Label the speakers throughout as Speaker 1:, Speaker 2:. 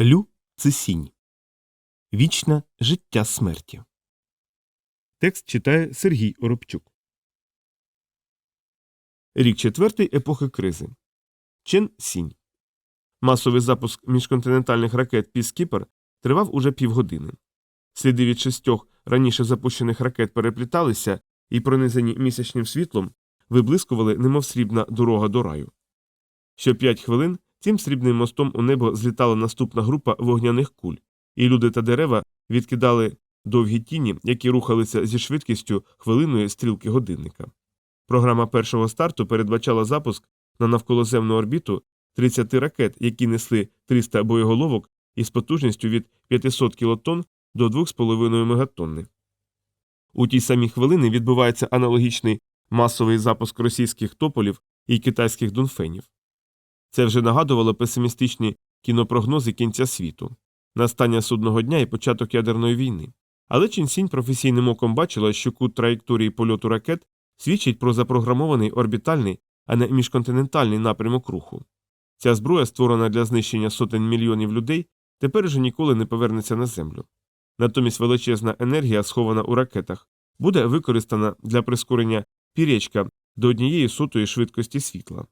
Speaker 1: Лю Цисінь. Вічне життя смерті. Текст читає Сергій Оробчук. Рік четвертий епохи кризи. Чен Сінь. Масовий запуск міжконтинентальних ракет Піскіпер тривав уже півгодини. Сліди від шістьох раніше запущених ракет перепліталися і, пронизані місячним світлом, виблискували, немов срібна дорога до раю. Що п'ять хвилин Цим срібним мостом у небо злітала наступна група вогняних куль, і люди та дерева відкидали довгі тіні, які рухалися зі швидкістю хвилиної стрілки годинника. Програма першого старту передбачала запуск на навколоземну орбіту 30 ракет, які несли 300 боєголовок із потужністю від 500 кілотонн до 2,5 мегатонни. У тій самій хвилини відбувається аналогічний масовий запуск російських тополів і китайських дунфенів. Це вже нагадувало песимістичні кінопрогнози кінця світу, настання судного дня і початок ядерної війни. Але Чінсінь професійним оком бачила, що кут траєкторії польоту ракет свідчить про запрограмований орбітальний, а не міжконтинентальний напрямок руху. Ця зброя, створена для знищення сотень мільйонів людей, тепер уже ніколи не повернеться на землю. Натомість величезна енергія, схована у ракетах, буде використана для прискорення пірячка до однієї сотої швидкості світла.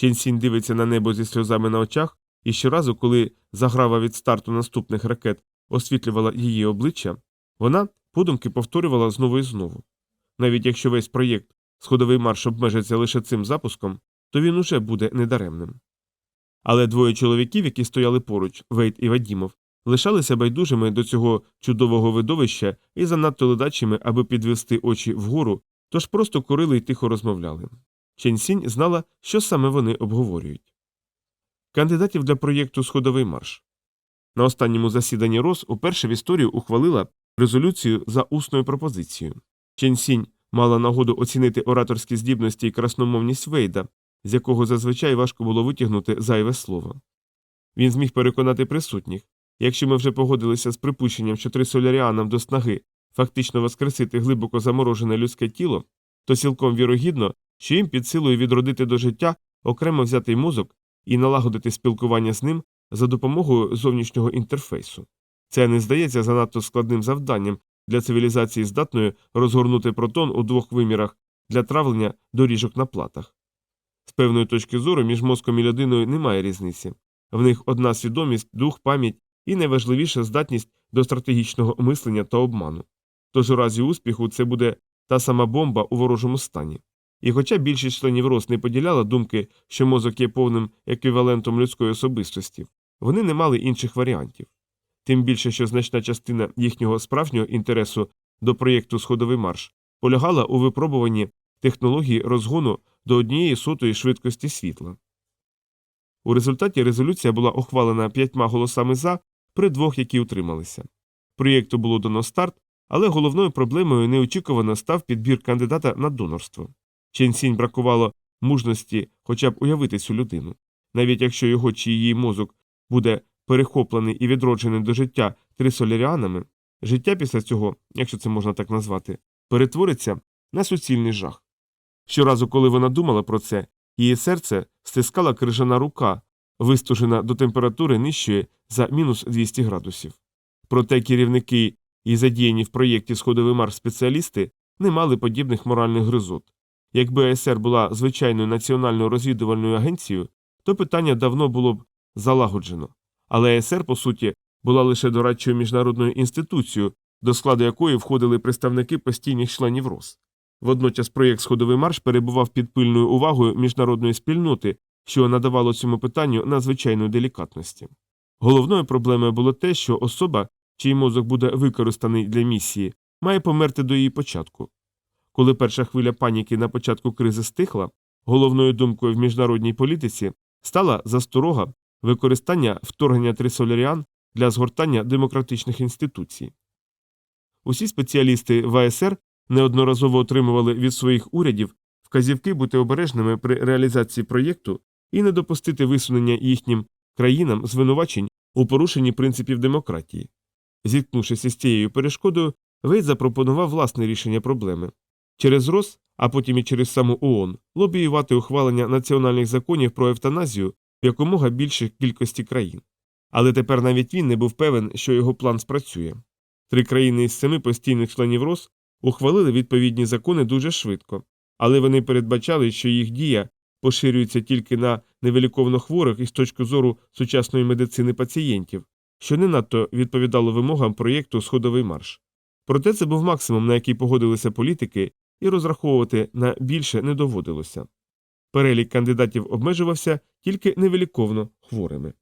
Speaker 1: Ченсінь дивиться на небо зі сльозами на очах, і щоразу, коли заграва від старту наступних ракет освітлювала її обличчя, вона подумки повторювала знову і знову. Навіть якщо весь проєкт сходовий марш обмежиться лише цим запуском, то він уже буде недаремним. Але двоє чоловіків, які стояли поруч, Вейт і Вадімов, лишалися байдужими до цього чудового видовища і занадто ледачими, аби підвести очі вгору, тож просто курили й тихо розмовляли. Ченсінь знала, що саме вони обговорюють. Кандидатів для проєкту Сходовий марш. На останньому засіданні РОС уперше в історію ухвалила резолюцію за усною пропозицією. Ченсінь мала нагоду оцінити ораторські здібності і красномовність Вейда, з якого зазвичай важко було витягнути зайве слово. Він зміг переконати присутніх якщо ми вже погодилися з припущенням, що три соляріанам до снаги фактично воскресити глибоко заморожене людське тіло, то цілком вірогідно, що їм під силою відродити до життя окремо взятий мозок і налагодити спілкування з ним за допомогою зовнішнього інтерфейсу. Це не здається занадто складним завданням для цивілізації здатної розгорнути протон у двох вимірах для травлення доріжок на платах. З певної точки зору між мозком і людиною немає різниці. В них одна свідомість, дух, пам'ять і найважливіша здатність до стратегічного мислення та обману. Тож у разі успіху це буде та сама бомба у ворожому стані. І хоча більшість членів РОС не поділяла думки, що мозок є повним еквівалентом людської особистості, вони не мали інших варіантів. Тим більше, що значна частина їхнього справжнього інтересу до проєкту Сходовий марш полягала у випробуванні технології розгону до однієї сотої швидкості світла. У результаті резолюція була ухвалена п'ятьма голосами за при двох, які утрималися. Проєкту було дано старт, але головною проблемою неочікувано став підбір кандидата на донорство. Ченсінь бракувало мужності хоча б уявити цю людину. Навіть якщо його чи її мозок буде перехоплений і відроджений до життя трисоляріанами, життя після цього, якщо це можна так назвати, перетвориться на суцільний жах. Щоразу, коли вона думала про це, її серце стискала крижана рука, вистужена до температури нижчої за мінус 200 градусів. Проте керівники і задіяні в проєкті Сходовий Марс спеціалісти не мали подібних моральних гризот. Якби АСР була звичайною національною розвідувальною агенцією, то питання давно було б залагоджено. Але АСР, по суті, була лише дорадчою міжнародною інституцією, до складу якої входили представники постійних членів РОС. Водночас проєкт Сходовий марш перебував під пильною увагою міжнародної спільноти, що надавало цьому питанню надзвичайної делікатності. Головною проблемою було те, що особа, чий мозок буде використаний для місії, має померти до її початку. Коли перша хвиля паніки на початку кризи стихла, головною думкою в міжнародній політиці стала засторога використання вторгнення трисоляріан для згортання демократичних інституцій. Усі спеціалісти в АСР неодноразово отримували від своїх урядів вказівки бути обережними при реалізації проєкту і не допустити висунення їхнім країнам звинувачень у порушенні принципів демократії. Зіткнувшись із цією перешкодою, Вейт запропонував власне рішення проблеми через РОС, а потім і через саму ООН, лобіювати ухвалення національних законів про евтаназію в якомога більшій кількості країн. Але тепер навіть він не був певен, що його план спрацює. Три країни із семи постійних членів РОС ухвалили відповідні закони дуже швидко, але вони передбачали, що їх дія поширюється тільки на невиліковно хворих із точки зору сучасної медицини пацієнтів, що не надто відповідало вимогам проєкту Сходовий марш. Проте це був максимум, на який погодилися політики, і розраховувати на більше не доводилося. Перелік кандидатів обмежувався тільки невиліковно хворими.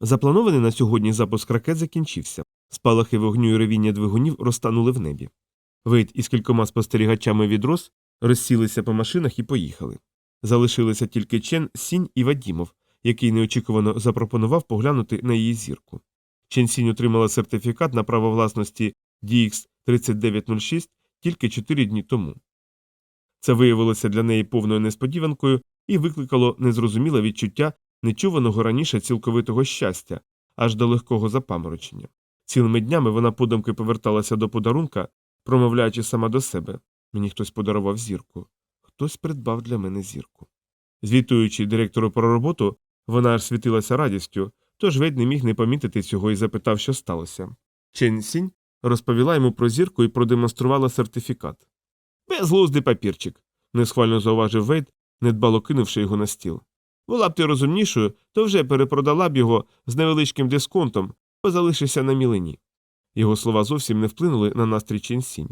Speaker 1: Запланований на сьогодні запуск ракет закінчився. Спалахи вогню і ревіння двигунів розтанули в небі. Вейт із кількома спостерігачами від Рос розсілися по машинах і поїхали. Залишилися тільки Чен, Сінь і Вадімов, який неочікувано запропонував поглянути на її зірку. Чен Сінь отримала сертифікат на право власності DX 3906 тільки 4 дні тому. Це виявилося для неї повною несподіванкою і викликало незрозуміле відчуття нечуваного раніше цілковитого щастя, аж до легкого запаморочення. Цілими днями вона подумки поверталася до подарунка, промовляючи сама до себе мені хтось подарував зірку, хтось придбав для мене зірку. Звітуючи директору про роботу, вона аж світилася радістю, тож ведь не міг не помітити цього і запитав, що сталося. Чен Сінь розповіла йому про зірку і продемонструвала сертифікат. Безглуздий папірчик, несхвально зауважив Вейд, недбало кинувши його на стіл. Була б ти розумнішою, то вже перепродала б його з невеличким дисконтом, бо залишишся на мілині. Його слова зовсім не вплинули на настрій Ченсінь.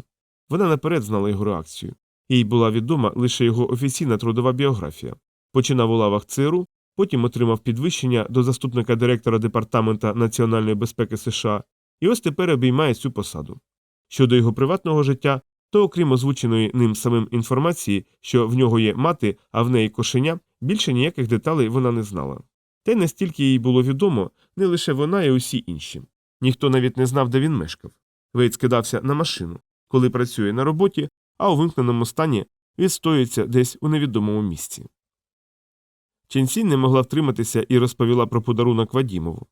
Speaker 1: Вона наперед знала його реакцію. Їй була відома лише його офіційна трудова біографія. Починав у лавах ЦРУ, потім отримав підвищення до заступника директора Департамента національної безпеки США, і ось тепер обіймає цю посаду. Щодо його приватного життя, то, окрім озвученої ним самим інформації, що в нього є мати, а в неї кошеня, більше ніяких деталей вона не знала. Та й настільки їй було відомо, не лише вона і усі інші. Ніхто навіть не знав, де він мешкав. Вейт скидався на машину, коли працює на роботі, а у вимкненому стані відстоюється десь у невідомому місці. Ченсінь не могла втриматися і розповіла про подарунок Вадімову.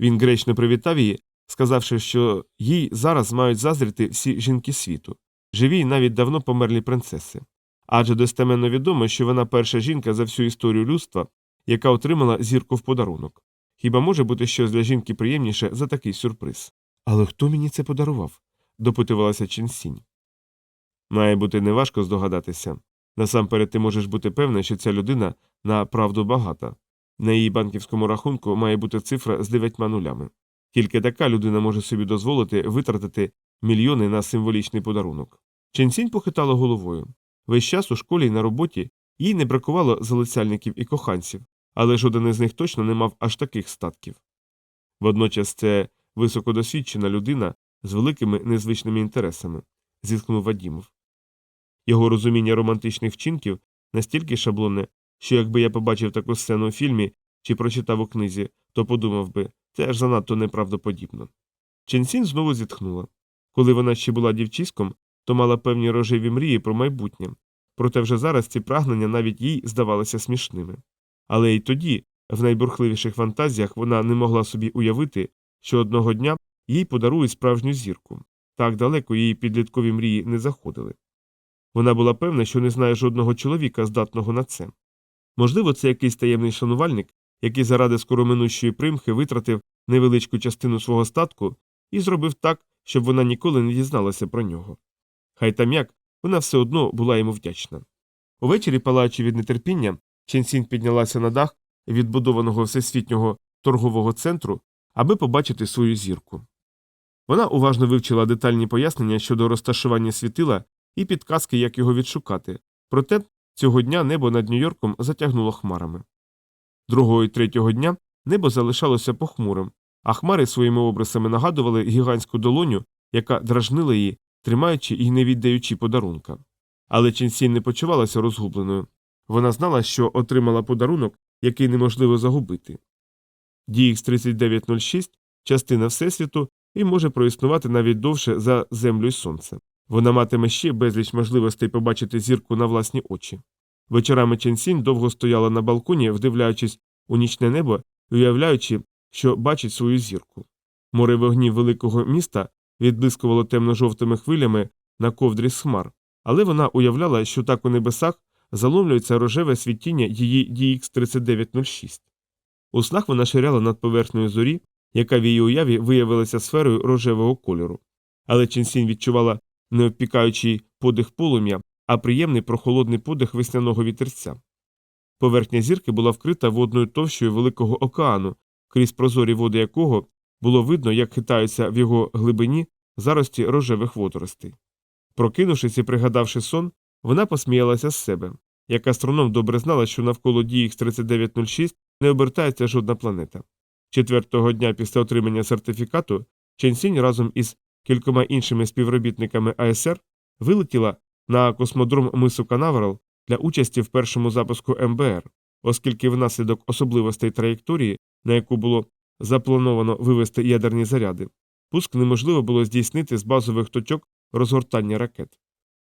Speaker 1: Він гречно привітав її, сказавши, що їй зараз мають заздрити всі жінки світу, живі й навіть давно померлі принцеси. Адже достеменно відомо, що вона перша жінка за всю історію людства, яка отримала зірку в подарунок. Хіба може бути щось для жінки приємніше за такий сюрприз? Але хто мені це подарував? допитувалася Ченсінь. Має бути неважко здогадатися. Насамперед ти можеш бути певна, що ця людина на правду багата. На її банківському рахунку має бути цифра з дев'ятьма нулями. Тільки така людина може собі дозволити витратити мільйони на символічний подарунок. Ченсінь похитала головою. Весь час у школі й на роботі їй не бракувало залицяльників і коханців, але жоден із них точно не мав аж таких статків. Водночас це високодосвідчена людина з великими незвичними інтересами, зіткнув Вадімов. Його розуміння романтичних вчинків настільки шаблонне, що якби я побачив таку сцену у фільмі чи прочитав у книзі, то подумав би, це аж занадто неправдоподібно. Ченсін знову зітхнула. Коли вона ще була дівчиськом, то мала певні рожеві мрії про майбутнє, проте вже зараз ці прагнення навіть їй здавалися смішними. Але й тоді, в найбурхливіших фантазіях, вона не могла собі уявити, що одного дня їй подарують справжню зірку. Так далеко її підліткові мрії не заходили. Вона була певна, що не знає жодного чоловіка, здатного на це. Можливо, це якийсь таємний шанувальник, який заради скороминущої примхи витратив невеличку частину свого статку і зробив так, щоб вона ніколи не дізналася про нього. Хай там як, вона все одно була йому вдячна. Увечері, палаючи від нетерпіння, Ченсін піднялася на дах відбудованого всесвітнього торгового центру, аби побачити свою зірку. Вона уважно вивчила детальні пояснення щодо розташування світила і підказки, як його відшукати, проте цього дня небо над Нью-Йорком затягнуло хмарами. Другого і третього дня небо залишалося похмурим, а хмари своїми обрисами нагадували гігантську долоню, яка дражнила її, тримаючи і не віддаючи подарунка. Але Ченсін не почувалася розгубленою. Вона знала, що отримала подарунок, який неможливо загубити. DX 3906 частина Всесвіту і може проіснувати навіть довше за землю і сонце. Вона матиме ще безліч можливостей побачити зірку на власні очі. Вечорами Ченсінь довго стояла на балконі, вдивляючись у нічне небо уявляючи, що бачить свою зірку. Море вогнів великого міста відблискувало темно-жовтими хвилями на ковдрі з але вона уявляла, що так у небесах заломлюється рожеве світіння її DX3906. У снах вона ширяла над поверхнею зорі, яка в її уяві виявилася сферою рожевого кольору. Але Ченсінь відчувала не обпікаючий подих полум'я, а приємний прохолодний подих весняного вітерця. Поверхня зірки була вкрита водною товщою великого океану, крізь прозорі води якого було видно, як хитаються в його глибині зарості рожевих водоростей. Прокинувшись і пригадавши сон, вона посміялася з себе. Як астроном добре знала, що навколо DX3906 не обертається жодна планета. Четвертого дня після отримання сертифікату Ченсінь разом із кількома іншими співробітниками АСР вилетіла на космодром мису Канаверал для участі в першому запуску МБР, оскільки внаслідок особливостей траєкторії, на яку було заплановано вивести ядерні заряди, пуск неможливо було здійснити з базових точок розгортання ракет.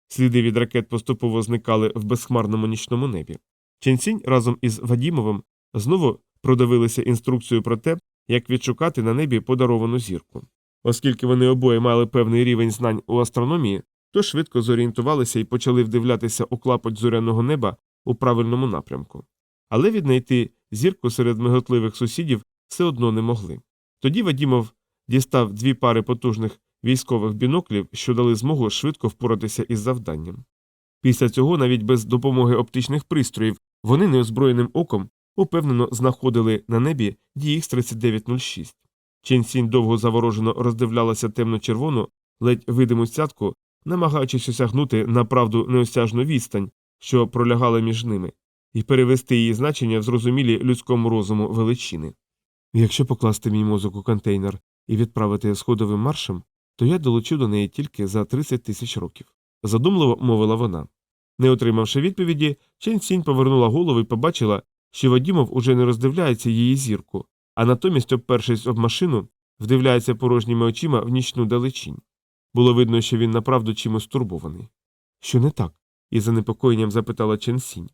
Speaker 1: Сліди від ракет поступово зникали в безхмарному нічному небі. Ченсінь разом із Вадімовим знову продивилися інструкцію про те, як відшукати на небі подаровану зірку. Оскільки вони обоє мали певний рівень знань у астрономії, то швидко зорієнтувалися і почали вдивлятися у клапоть зоряного неба у правильному напрямку. Але віднайти зірку серед миготливих сусідів все одно не могли. Тоді Вадімов дістав дві пари потужних військових біноклів, що дали змогу швидко впоратися із завданням. Після цього, навіть без допомоги оптичних пристроїв, вони неозброєним оком упевнено знаходили на небі DX3906. Чен Сінь довго заворожено роздивлялася темно-червону, ледь видиму цятку, намагаючись осягнути направду неосяжну відстань, що пролягала між ними, і перевести її значення в зрозумілі людському розуму величини. Якщо покласти мій мозок у контейнер і відправити сходовим маршем, то я долучу до неї тільки за 30 тисяч років. Задумливо мовила вона. Не отримавши відповіді, Чен Сінь повернула голову і побачила, що Вадімов уже не роздивляється її зірку, а натомість, обпершись об машину, вдивляється порожніми очима в нічну далечінь. Було видно, що він направду чимось турбований. Що не так? із занепокоєнням запитала Чен Сінь.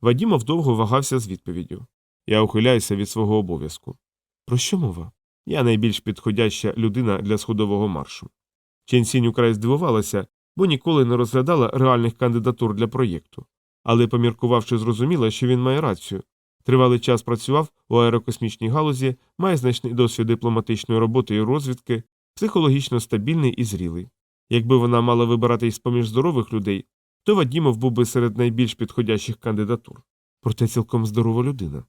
Speaker 1: Вадімов довго вагався з відповіддю. Я ухиляюся від свого обов'язку. Про що мова? Я найбільш підходяща людина для сходового маршу. Чен Сінь украй здивувалася, бо ніколи не розглядала реальних кандидатур для проєкту, але, поміркувавши, зрозуміла, що він має рацію. Тривалий час працював у аерокосмічній галузі, має значний досвід дипломатичної роботи і розвідки, психологічно стабільний і зрілий. Якби вона мала вибирати із поміж здорових людей, то Вадімов був би серед найбільш підходящих кандидатур. Проте цілком здорова людина.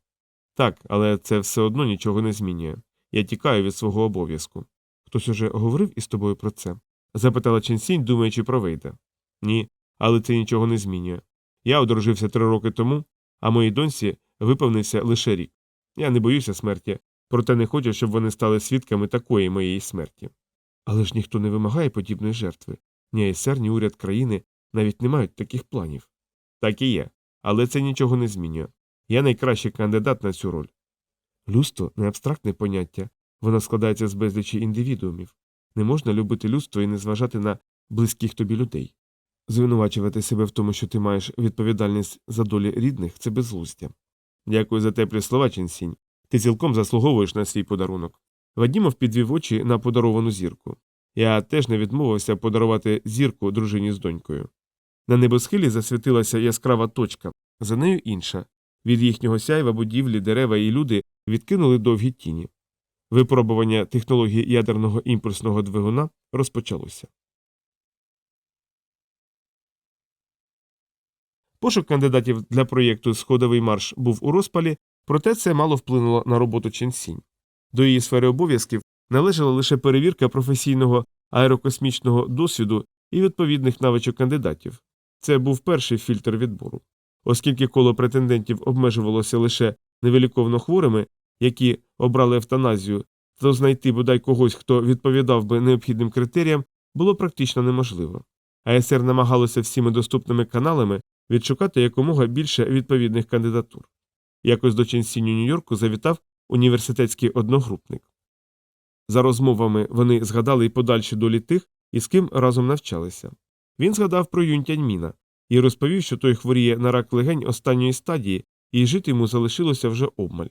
Speaker 1: Так, але це все одно нічого не змінює. Я тікаю від свого обов'язку. Хтось уже говорив із тобою про це? запитала Ченсінь, думаючи про Вейда. Ні, але це нічого не змінює. Я одружився три роки тому, а моїй доньці виповнився лише рік. Я не боюся смерті, проте не хочу, щоб вони стали свідками такої моєї смерті. Але ж ніхто не вимагає подібної жертви. Ні АСР, ні уряд країни навіть не мають таких планів. Так і є, але це нічого не змінює. Я найкращий кандидат на цю роль. Людство не абстрактне поняття, воно складається з безлічі індивідуумів. Не можна любити людство і не зважати на близьких тобі людей. Звинувачувати себе в тому, що ти маєш відповідальність за долі рідних, це безглуздя. Дякую за теплі слова, Ченсінь. Ти цілком заслуговуєш на свій подарунок. Вадімов підвів очі на подаровану зірку. Я теж не відмовився подарувати зірку дружині з донькою. На небосхилі засвітилася яскрава точка, за нею інша. Від їхнього сяйва будівлі, дерева і люди відкинули довгі тіні. Випробування технології ядерного імпульсного двигуна розпочалося. Пошук кандидатів для проєкту Сходовий марш був у розпалі, проте це мало вплинуло на роботу Ченсінь. До її сфери обов'язків належала лише перевірка професійного аерокосмічного досвіду і відповідних навичок кандидатів. Це був перший фільтр відбору. Оскільки коло претендентів обмежувалося лише невиліковно хворими, які обрали евтаназію, то знайти бодай когось, хто відповідав би необхідним критеріям, було практично неможливо. АСР намагалося всіми доступними каналами відшукати якомога більше відповідних кандидатур. Якось до Ченсіню Нью-Йорку завітав університетський одногрупник. За розмовами вони згадали й подальші долі тих, із ким разом навчалися. Він згадав про Юнтяньміна і розповів, що той хворіє на рак легень останньої стадії, і жити йому залишилося вже обмаль.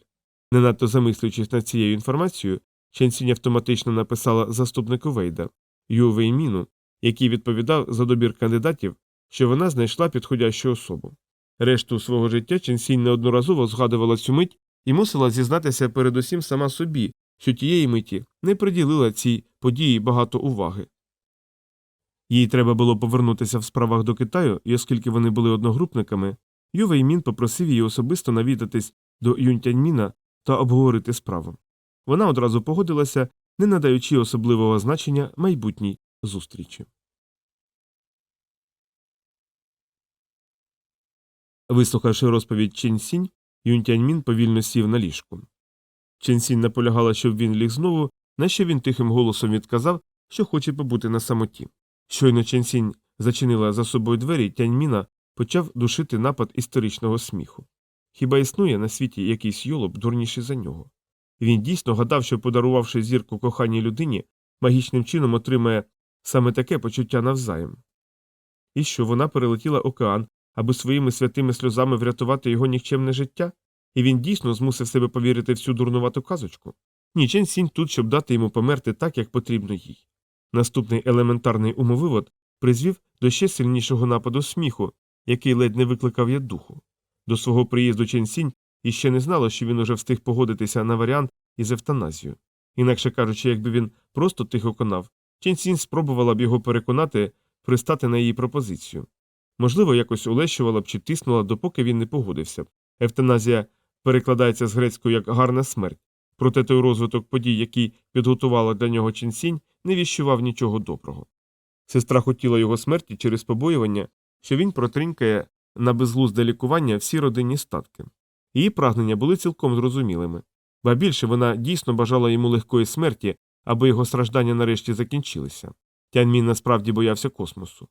Speaker 1: Не надто замислюючись над цією інформацією, Ченсінь автоматично написала заступнику Вейда Ю Вейміну, який відповідав за добір кандидатів, що вона знайшла підходящу особу. Решту свого життя Ченсінь неодноразово згадувала цю мить і мусила зізнатися передусім сама собі, що тієї миті не приділила цій події багато уваги. Їй треба було повернутися в справах до Китаю, і оскільки вони були одногрупниками, Ю Веймін попросив її особисто навідатись до Юнтяньміна та обговорити справу. Вона одразу погодилася, не надаючи особливого значення майбутній зустрічі. Вислухавши розповідь Ченсінь, Юнтяньмін повільно сів на ліжку. Ченсінь наполягала, щоб він ліг знову, на що він тихим голосом відказав, що хоче побути на самоті. Щойно Ченсінь зачинила за собою двері, Тяньміна почав душити напад історичного сміху. Хіба існує на світі якийсь йолоб дурніший за нього? Він дійсно гадав, що, подарувавши зірку коханій людині, магічним чином отримає саме таке почуття навзаєм. І що вона перелетіла океан, аби своїми святими сльозами врятувати його нікчемне життя, і він дійсно змусив себе повірити в цю дурнувату казочку. Ні, Чен Сінь тут, щоб дати йому померти так, як потрібно їй. Наступний елементарний умовивод призвів до ще сильнішого нападу сміху, який ледь не викликав я духу. До свого приїзду Чен Сінь іще не знала, що він уже встиг погодитися на варіант із евтаназією. Інакше кажучи, якби він просто тихо конав, Чен Сінь спробувала б його переконати пристати на її пропозицію. Можливо, якось улещувала б чи тиснула, допоки він не погодився. Евтаназія перекладається з грецькою як гарна смерть, проте той розвиток подій, який підготувала для нього Ченсінь, не віщував нічого доброго. Сестра хотіла його смерті через побоювання, що він протринькає на безглузде лікування всі родинні статки. Її прагнення були цілком зрозумілими, ба більше вона дійсно бажала йому легкої смерті, аби його страждання нарешті закінчилися. Тяньмін насправді боявся космосу.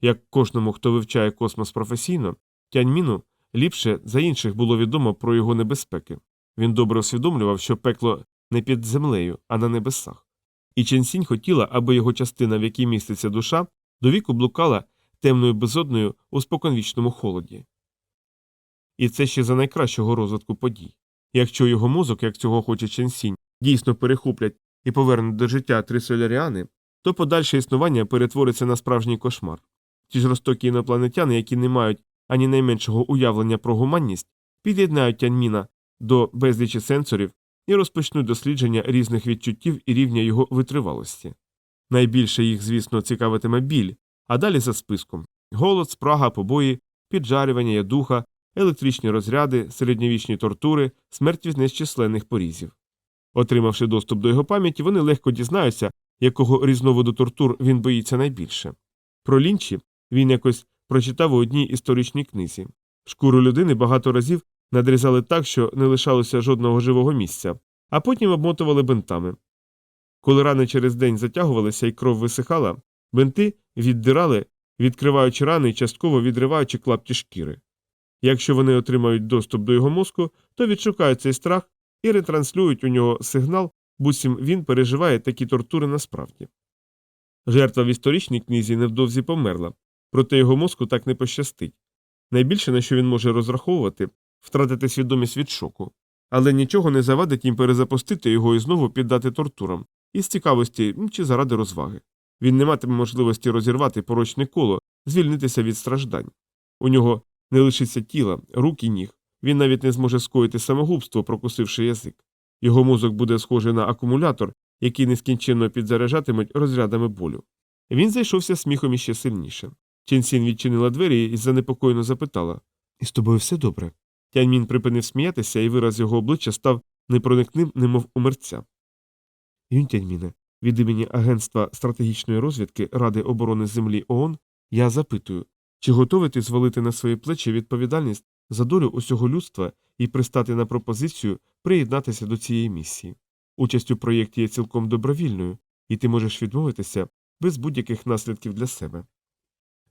Speaker 1: Як кожному, хто вивчає космос професійно, Тяньміну ліпше за інших було відомо про його небезпеки. Він добре усвідомлював, що пекло не під землею, а на небесах. І Ченсінь хотіла, аби його частина, в якій міститься душа, довіку блукала темною безодною у споконвічному холоді. І це ще за найкращого розвитку подій. Якщо його мозок, як цього хоче Ченсінь, дійсно перехоплять і повернуть до життя три соляріани, то подальше існування перетвориться на справжній кошмар. Ті ж розтокі інопланетяни, які не мають ані найменшого уявлення про гуманність, під'єднають Тяньміна до безлічі сенсорів і розпочнуть дослідження різних відчуттів і рівня його витривалості. Найбільше їх, звісно, цікавитиме біль, а далі за списком голод, спрага, побої, піджарювання ядуха, електричні розряди, середньовічні тортури, смерть від незчисленних порізів. Отримавши доступ до його пам'яті, вони легко дізнаються, якого різновиду тортур він боїться найбільше. Про лінчі він якось прочитав у одній історичній книзі. Шкуру людини багато разів надрізали так, що не лишалося жодного живого місця, а потім обмотували бинтами. Коли рани через день затягувалися і кров висихала, бинти віддирали, відкриваючи рани і частково відриваючи клапті шкіри. Якщо вони отримають доступ до його мозку, то відшукають цей страх і ретранслюють у нього сигнал, буцім він переживає такі тортури насправді. Жертва в історичній книзі невдовзі померла, проте його мозку так не пощастить. Найбільше, на що він може розраховувати, втратити свідомість від шоку, але нічого не завадить їм перезапустити його і знову піддати тортурам, із цікавості чи заради розваги. Він не матиме можливості розірвати порочне коло, звільнитися від страждань. У нього не лишиться тіла, рук і ніг. Він навіть не зможе скоїти самогубство, прокусивши язик. Його мозок буде схожий на акумулятор, який нескінченно підзаряджатимуть розрядами болю. Він зайшовся сміхом іще сильніше. Ченсін відчинила двері і занепокоєно запитала І з тобою все добре. Тяньмін припинив сміятися, і вираз його обличчя став непроникним, немов умерця. Юнь Тяньміне, від імені Агентства стратегічної розвідки Ради оборони Землі ООН я запитую, чи готовий ти звалити на свої плечі відповідальність за долю усього людства і пристати на пропозицію приєднатися до цієї місії? Участь у проєкті є цілком добровільною, і ти можеш відмовитися без будь-яких наслідків для себе.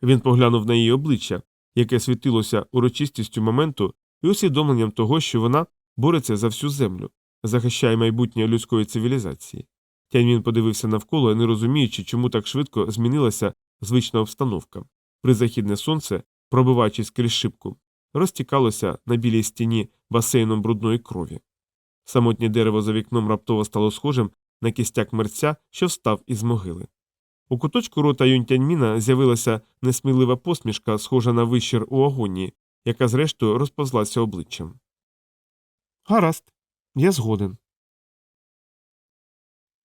Speaker 1: Він поглянув на її обличчя, яке світилося урочистістю моменту і усвідомленням того, що вона бореться за всю землю, захищає майбутнє людської цивілізації. Тяньмін подивився навколо, не розуміючи, чому так швидко змінилася звична обстановка. Призахідне сонце, пробиваючись крізь шибку, розтікалося на білій стіні басейном брудної крові. Самотнє дерево за вікном раптово стало схожим на кістяк мерця, що встав із могили. У куточку рота Юнтяньміна з'явилася несмілива посмішка, схожа на вищір у агонії, яка зрештою розповзлася обличчям. Гаразд, я згоден.